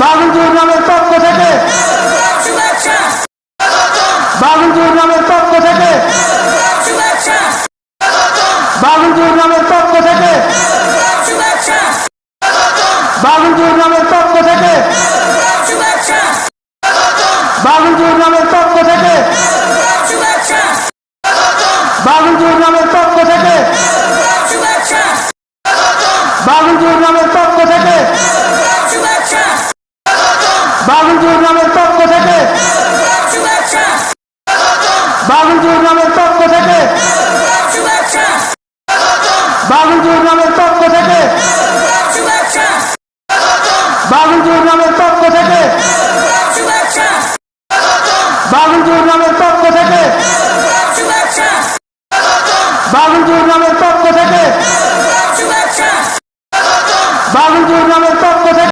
বাগুলপুর নামের পক্ষ থেকে। শুভেচ্ছা নামের পক্ষ থেকে। শুভেচ্ছা নামের পক্ষ থেকে। শুভেচ্ছা নামের পক্ষ থেকে। বাগুলপুর নামের পক্ষ থেকে। বাগুলপুর নামের পক্ষ থেকে। শুভেচ্ছা নামের পক্ষ থেকে। বাবুলপুর গ্রামের পক্ষ থেকে। বাবুলপুর গ্রামের পক্ষ থেকে। বাবুলপুর গ্রামের পক্ষ থেকে। বাবুলপুর গ্রামের পক্ষ থেকে। বাবুলপুর গ্রামের পক্ষ থেকে। বাবুলপুর গ্রামের পক্ষ থেকে। বাবুলপুর গ্রামের পক্ষ থেকে।